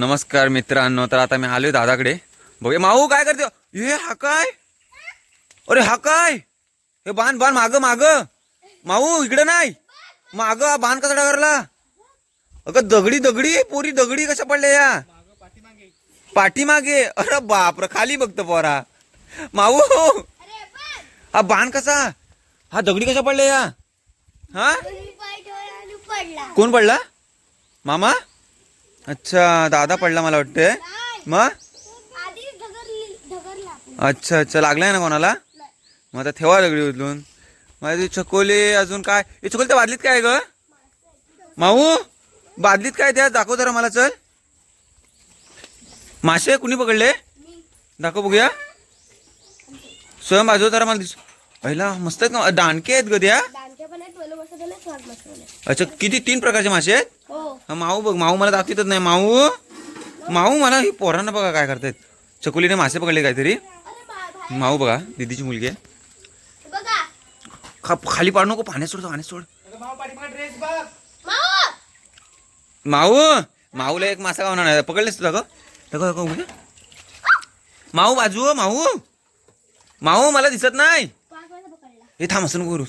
नमस्कार मित्रांनो तर आता मी आलोय दादाकडे. बघूया माऊ काय करते? हे हा काय? अरे हा काय? हे बाण बाण माग माग. माऊ इकडे नाही. माग बाण कसा टाकला अगं दगडी दगडी पोरी दगडी कशा पडल्या या? पाठीमागे. अरे बापरे खाली बघतो पोरा. माऊ हा बाण कसा? हा दगडी कशा पडल्या या? हा? कोण पडला? मामा? अच्छा दादा पडला मला वाटतंय. मग? अच्छा अच्छा लागलाय ना कोणाला? मग आता ठेवा दगडी उचलून. माझी चकोले अजून काय? हे चकोले त्या बादलीत काय ग? माऊ बादलीत काय त्या? दाखव जरा मला चल. मासे कुणी पकडले? दाखव बघूया. स्वयं बाजू जरा मला दिस पहिला मस्त आहेत ना दाणके आहेत ग त्या. अच्छा किती तीन प्रकारचे मासे आहेत? माऊ बघ माऊ मला दाखवतच नाही. माऊ माऊ मला ही पोरांना बघा काय करतायत. चकुलीने मासे पकडले काहीतरी. माऊ बघा दीदीची मुलगी आहे. बघा. खा- खाली पाडू नको पाण्यात सोड पाण्यात सोड. माऊ माऊ! माऊला एक मासा गावणार नाही. पकडलेस तुझा ग दाखव दाखव बघू. माऊ बाजू माऊ. माऊ मला दिसत नाही. हे थांब असं नको करूस.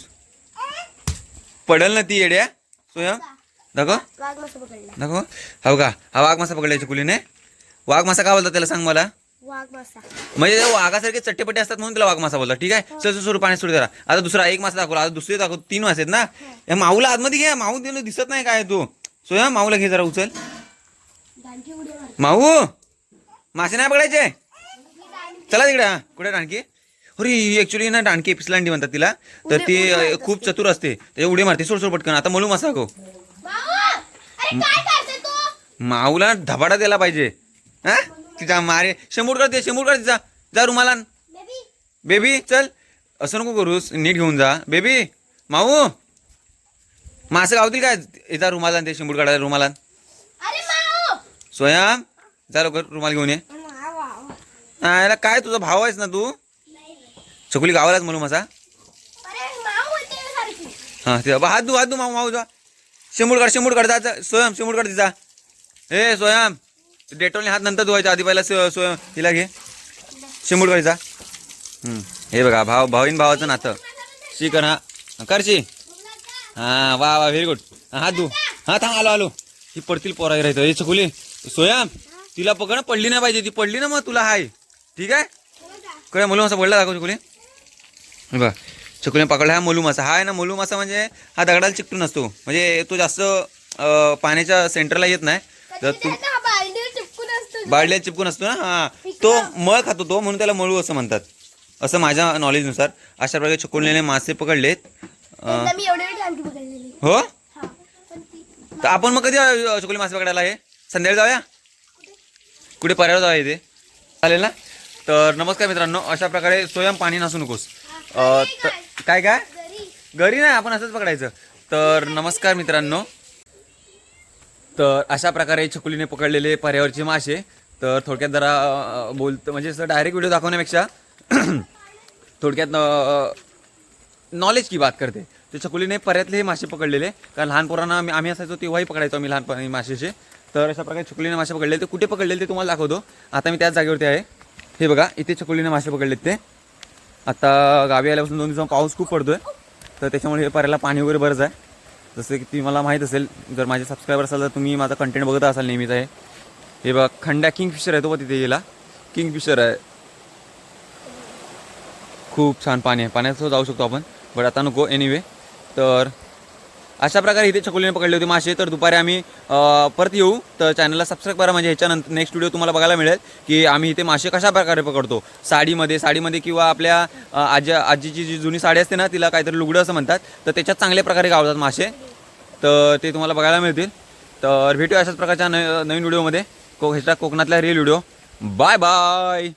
पडल ना ती येड्या. सोयम दाखव. वाघ पकडला. दाखव. हो का? हा वाघ मासा पकडलाय चकुलीने वाघ मासा का बोलतात त्याला सांग मला? वाघ मासा म्हणजे ते वाघासारखे चट्टेपट्टे असतात म्हणून त्याला वाघ मासा बोलतात. ठीक आहे? चल सोड पाण्यात सोड जरा आता दुसरा एक मासा दाखवला. आता दुसरे दाखव. तीन मासे आहेत ना? या माऊला आतमध्ये घे. माऊ तिला दिसत नाही. काय तू? सोया माऊला घे जरा उचल. माऊ मासे नाही पकडायचे? चला तिकडे हा. कुठे डाणकी अरे ऍक्च्युली ना डाणकी पिसलांडी म्हणतात तिला. तर ती खूप चतुर असते. त्याच्या उडी मारते. सोड सोड पटकन. आता मलू मासा गो माऊ अरे काय करते तू माऊला धबाडा द्यायला पाहिजे. हा? तिचा मारे शेंबूड करते शेंबूड कर तिचा. जा रुमालान बेबी. बेबी चल. असं नको करूस. नीट घेऊन जा. बेबी माऊ. मासे गावतील काय? येता रुमालान ते शिंबूड काढायला रुमालान अरे माऊ. स्वयं जा लवकर रुमाल घेऊन ये. याला काय तुझा भाव आहेस ना तू? चकुली गावालाच म्हणू माझा हा ते हात दू हात दू माऊ माऊ जा. शेंबूड काढ शेंबूड काढ जा. स्वयं शेंबूड काढ तिचा ए स्वयं डेटोलने हात नंतर धुवायचा आधी पहिला स्व- स्वयं तिला घे. शेंबूड काढ जा. हे बघा भाव भावीन भावाचं नातं. शिकन हा. हा, करशी. हा वा वा व्हेरी गुड हात दू हा थांब आलो आलो. ही पडतील पोरा राहतं हे चकुली सोयाम तिला पकड ना, पडली नाही पाहिजे. ती पडली ना मग तुला हाय. ठीक आहे? काय मोलू मासा पडला दाखव चकुली हे बघ. चकुलीने पकडला हा मोलू मासा हा आहे ना मोलू मासा म्हणजे हा दगडाला चिकटून असतो म्हणजे तो जास्त अं, पाण्याच्या सेंटरला येत नाही. तर तू हा बाळल्या चिपकून असतो ना? हा. तो मळ खातो तो म्हणून त्याला मळू असं म्हणतात. असं माझ्या नॉलेजनुसार अशा प्रकारे चकुलीने मासे पकडलेत. अं, एकदा मी एवढे वेळ दानकी पकडलेली. हो? तर आपण मग कधी अं, चकुली मासे पकडायला आहे? संध्याकाळी जाऊया? कुठे पर्यावर जाऊया इथे? चालेल ना? तर नमस्कार मित्रांनो अशा प्रकारे स्वयं पाणी नसू नकोस. अं, तर- काय काय? घरी. नाही आपण असंच पकडायचं. तर नमस्कार मित्रांनो. तर अशा प्रकारे छकुलीने पकडलेले पर्यावरचे मासे. तर थोडक्यात जरा बोलतं म्हणजे असं डायरेक्ट व्हिडिओ दाखवण्यापेक्षा थोडक्यात नॉलेज की बात करते. ते छकुलीने पर्यातले हे मासे पकडलेले. कारण लहान पोरांना आम्ही आम्ही असायचो तेव्हाही पकडायचो आम्ही लहानपणी मासेचे तर अशा प्रकारे छकुलीने मासे पकडले ते कुठे पकडलेले ते तुम्हाला दाखवतो. आता मी त्याच जागेवरती आहे. हे बघा इथे छकुलीने मासे पकडलेत ते. आता गावी आल्यापासून दोन दिवसांना पाऊस खूप पडतोय. तर त्याच्यामुळे हे पर्याला पाणी वगैरे बरंच आहे. जसं की ती मला माहीत असेल जर माझे सबस्क्रायबर असाल तर तुम्ही माझा कंटेंट बघत असाल नेहमीच आहे. हे बघा खंड्या किंगफिशर आहे तो बघ तिथे गेला. किंगफिशर आहे. खूप छान पाणी आहे. पाण्यात जाऊ शकतो आपण. बट आता नको. एनिवे तर अशा प्रकारे इथे छकुलीने पकडले होते मासे. तर दुपारी आम्ही परत येऊ. तर चॅनलला सबस्क्राईब करा. म्हणजे ह्याच्यानंतर नेक्स्ट व्हिडिओ तुम्हाला बघायला मिळेल की आम्ही इथे मासे कशा प्रकारे पकडतो. साडीमध्ये साडीमध्ये किंवा आपल्या आजी आजीची जी जुनी साडी असते ना तिला काहीतरी लुगडं असं म्हणतात. तर त्याच्यात चांगल्या प्रकारे गावतात मासे. तर ते तुम्हाला बघायला मिळतील. तर भेटूया अशाच प्रकारच्या न नवीन व्हिडिओमध्ये को ह्याच्या कोकणातल्या रिअल व्हिडिओ बाय बाय